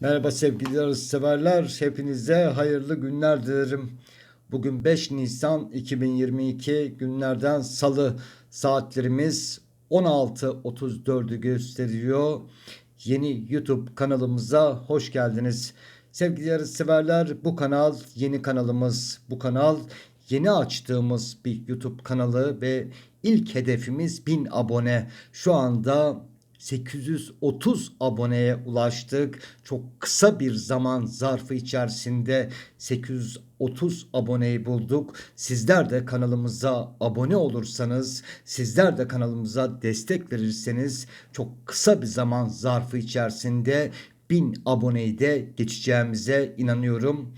Merhaba sevgili yarışseverler. Hepinize hayırlı günler dilerim. Bugün 5 Nisan 2022 günlerden salı saatlerimiz 16.34'ü gösteriyor. Yeni YouTube kanalımıza hoş geldiniz. Sevgili yarışseverler bu kanal yeni kanalımız. Bu kanal yeni açtığımız bir YouTube kanalı ve ilk hedefimiz 1000 abone. Şu anda 830 aboneye ulaştık. Çok kısa bir zaman zarfı içerisinde 830 aboneyi bulduk. Sizler de kanalımıza abone olursanız, sizler de kanalımıza destek verirseniz çok kısa bir zaman zarfı içerisinde 1000 aboneyi de geçeceğimize inanıyorum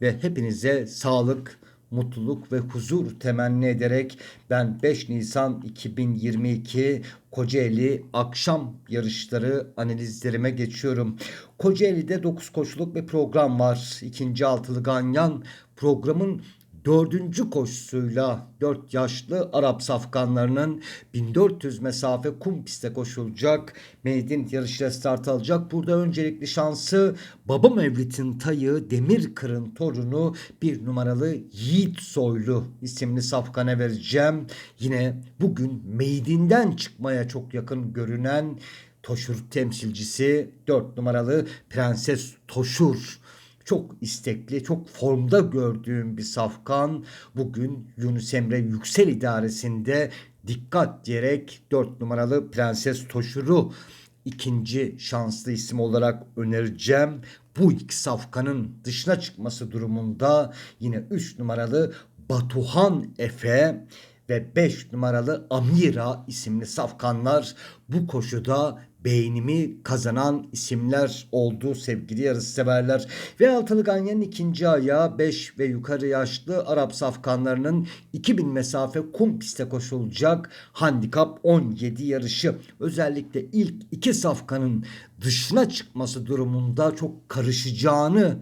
ve hepinize sağlık, mutluluk ve huzur temenni ederek ben 5 Nisan 2022 Kocaeli akşam yarışları analizlerime geçiyorum. Kocaeli'de 9 koşuluk bir program var. İkinci altılı ganyan programın dördüncü koşusuyla 4 yaşlı Arap safkanlarının 1400 mesafe kum pistte koşulacak. Meydin yarışıyla start alacak. Burada öncelikli şansı Baba Mevlit'in tayı Demirkır'ın torunu bir numaralı Yiğit Soylu isimli safkana vereceğim. Yine bugün meydinden çıkmaya çok yakın görünen Toşur temsilcisi 4 numaralı Prenses Toşur çok istekli, çok formda gördüğüm bir safkan bugün Yunus Emre Yüksel İdaresi'nde dikkat diyerek 4 numaralı Prenses Toşur'u ikinci şanslı isim olarak önereceğim. Bu iki safkanın dışına çıkması durumunda yine 3 numaralı Batuhan Efe ve 5 numaralı Amira isimli safkanlar bu koşuda beğenimi kazanan isimler oldu sevgili yarışseverler. Ve altılı ganyanın ikinci ayağı 5 ve yukarı yaşlı Arap safkanlarının 2000 mesafe kum piste koşulacak handikap 17 yarışı. Özellikle ilk iki safkanın dışına çıkması durumunda çok karışacağını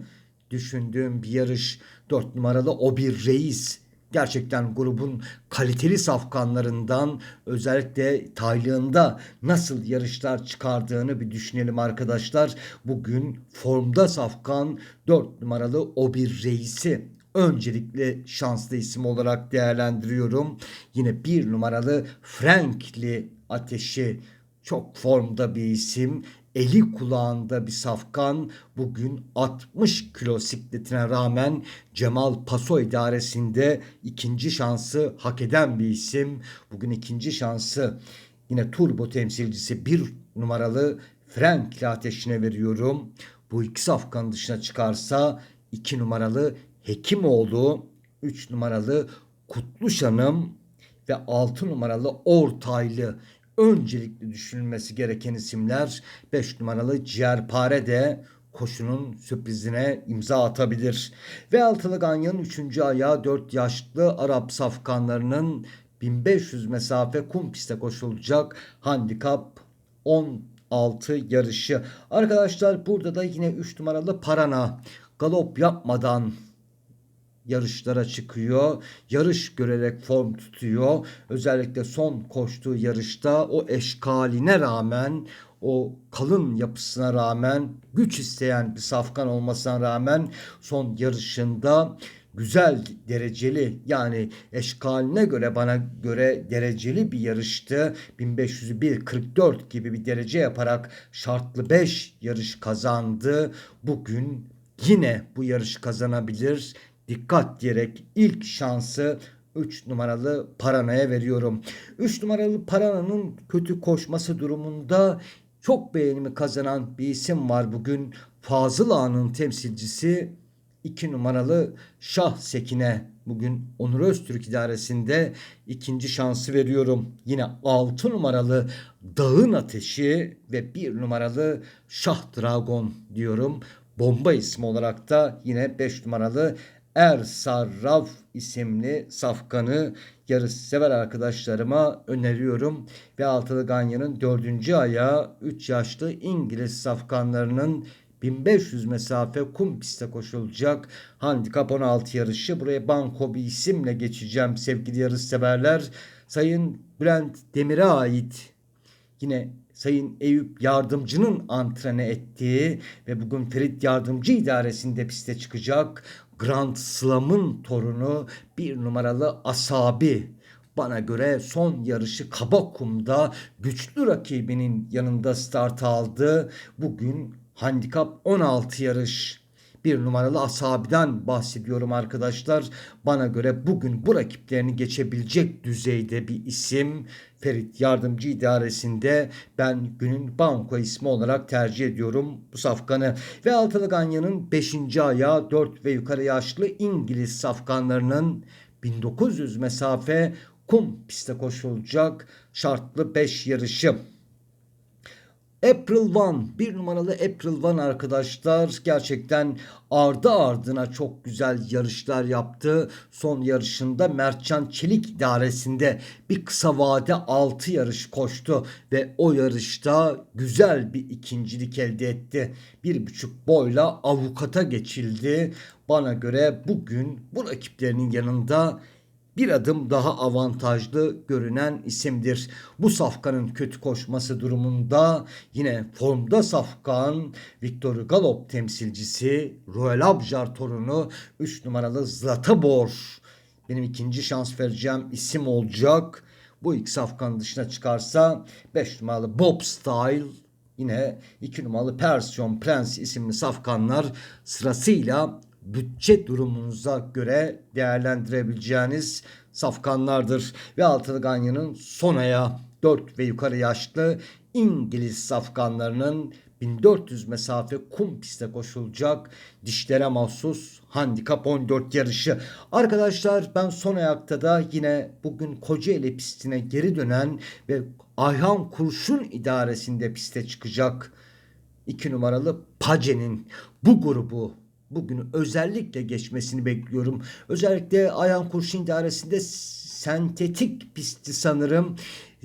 düşündüğüm bir yarış. 4 numaralı o bir reis gerçekten grubun kaliteli safkanlarından özellikle taylığında nasıl yarışlar çıkardığını bir düşünelim arkadaşlar. Bugün formda safkan 4 numaralı o bir reisi öncelikle şanslı isim olarak değerlendiriyorum. Yine bir numaralı Frankli Ateşi çok formda bir isim. Eli kulağında bir safkan bugün 60 kilo sikletine rağmen Cemal Paso idaresinde ikinci şansı hak eden bir isim. Bugün ikinci şansı yine turbo temsilcisi bir numaralı Frankli ateşine veriyorum. Bu iki safkan dışına çıkarsa iki numaralı Hekimoğlu, üç numaralı Kutluşanım ve 6 numaralı Ortaylı öncelikli düşünülmesi gereken isimler 5 numaralı Ciğerpare de koşunun sürprizine imza atabilir. Ve altılı ganyanın 3. ayağı 4 yaşlı Arap safkanlarının 1500 mesafe kum piste koşulacak handikap 16 yarışı. Arkadaşlar burada da yine 3 numaralı Parana galop yapmadan yarışlara çıkıyor. Yarış görerek form tutuyor. Özellikle son koştuğu yarışta o eşkaline rağmen o kalın yapısına rağmen güç isteyen bir safkan olmasına rağmen son yarışında güzel dereceli yani eşkaline göre bana göre dereceli bir yarıştı. 1501 44 gibi bir derece yaparak şartlı 5 yarış kazandı. Bugün yine bu yarışı kazanabilir dikkat diyerek ilk şansı 3 numaralı Parana'ya veriyorum. 3 numaralı Parana'nın kötü koşması durumunda çok beğenimi kazanan bir isim var bugün. Fazıl Ağa'nın temsilcisi 2 numaralı Şah Sekine bugün Onur Öztürk idaresinde ikinci şansı veriyorum. Yine 6 numaralı Dağın Ateşi ve 1 numaralı Şah Dragon diyorum. Bomba ismi olarak da yine 5 numaralı Er Sarraf isimli safkanı yarış sever arkadaşlarıma öneriyorum. Ve Altılı Ganyan'ın dördüncü ayağı 3 yaşlı İngiliz safkanlarının 1500 mesafe kum piste koşulacak handikap 16 yarışı. Buraya banko bir isimle geçeceğim sevgili yarış severler. Sayın Bülent Demir'e ait yine Sayın Eyüp Yardımcı'nın antrene ettiği ve bugün Ferit Yardımcı idaresinde piste çıkacak Grand Slam'ın torunu bir numaralı Asabi. Bana göre son yarışı Kabakum'da güçlü rakibinin yanında start aldı. Bugün handikap 16 yarış bir numaralı Asabi'den bahsediyorum arkadaşlar. Bana göre bugün bu rakiplerini geçebilecek düzeyde bir isim. Ferit Yardımcı İdaresi'nde ben günün banko ismi olarak tercih ediyorum bu safkanı. Ve Altılı Ganyan'ın 5. ayağı 4 ve yukarı yaşlı İngiliz safkanlarının 1900 mesafe kum piste koşulacak şartlı 5 yarışı. April One bir numaralı April One arkadaşlar gerçekten ardı ardına çok güzel yarışlar yaptı. Son yarışında Mertcan Çelik idaresinde bir kısa vade 6 yarış koştu ve o yarışta güzel bir ikincilik elde etti. Bir buçuk boyla avukata geçildi. Bana göre bugün bu rakiplerinin yanında bir adım daha avantajlı görünen isimdir. Bu safkanın kötü koşması durumunda yine formda safkan Viktor Galop temsilcisi Royal Abjar torunu 3 numaralı Zlatabor benim ikinci şans vereceğim isim olacak. Bu ilk safkan dışına çıkarsa 5 numaralı Bob Style yine 2 numaralı Persian Prince isimli safkanlar sırasıyla bütçe durumunuza göre değerlendirebileceğiniz safkanlardır. Ve Altılı Ganyan'ın son aya 4 ve yukarı yaşlı İngiliz safkanlarının 1400 mesafe kum piste koşulacak dişlere mahsus handikap 14 yarışı. Arkadaşlar ben son ayakta da yine bugün Kocaeli pistine geri dönen ve Ayhan Kurşun idaresinde piste çıkacak 2 numaralı Pace'nin bu grubu bugün özellikle geçmesini bekliyorum. Özellikle Ayhan Kurşun idaresinde sentetik pisti sanırım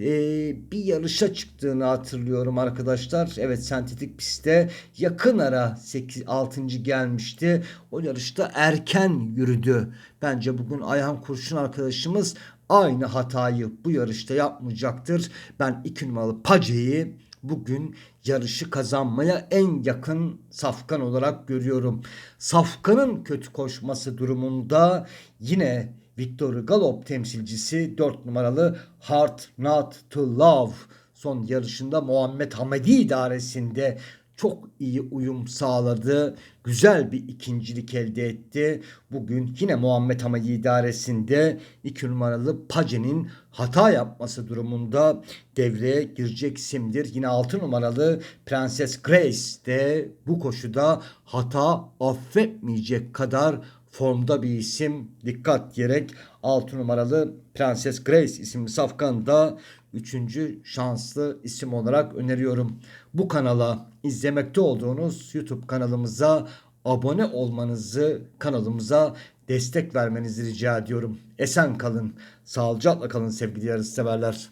ee, bir yarışa çıktığını hatırlıyorum arkadaşlar. Evet sentetik pistte yakın ara 8 6. gelmişti. O yarışta erken yürüdü. Bence bugün Ayhan Kurşun arkadaşımız aynı hatayı bu yarışta yapmayacaktır. Ben 2 numaralı Pace'yi bugün yarışı kazanmaya en yakın safkan olarak görüyorum. Safkanın kötü koşması durumunda yine Victor Galop temsilcisi 4 numaralı Hard Not to Love son yarışında Muhammed Hamedi idaresinde çok iyi uyum sağladı. Güzel bir ikincilik elde etti. Bugün yine Muhammed Hamadi idaresinde 2 numaralı Pace'nin hata yapması durumunda devreye girecek isimdir. Yine 6 numaralı Prenses Grace de bu koşuda hata affetmeyecek kadar formda bir isim. Dikkat diyerek 6 numaralı Prenses Grace isimli safkan da 3. şanslı isim olarak öneriyorum. Bu kanala izlemekte olduğunuz YouTube kanalımıza abone olmanızı, kanalımıza destek vermenizi rica ediyorum. Esen kalın, sağlıcakla kalın sevgili yarışseverler.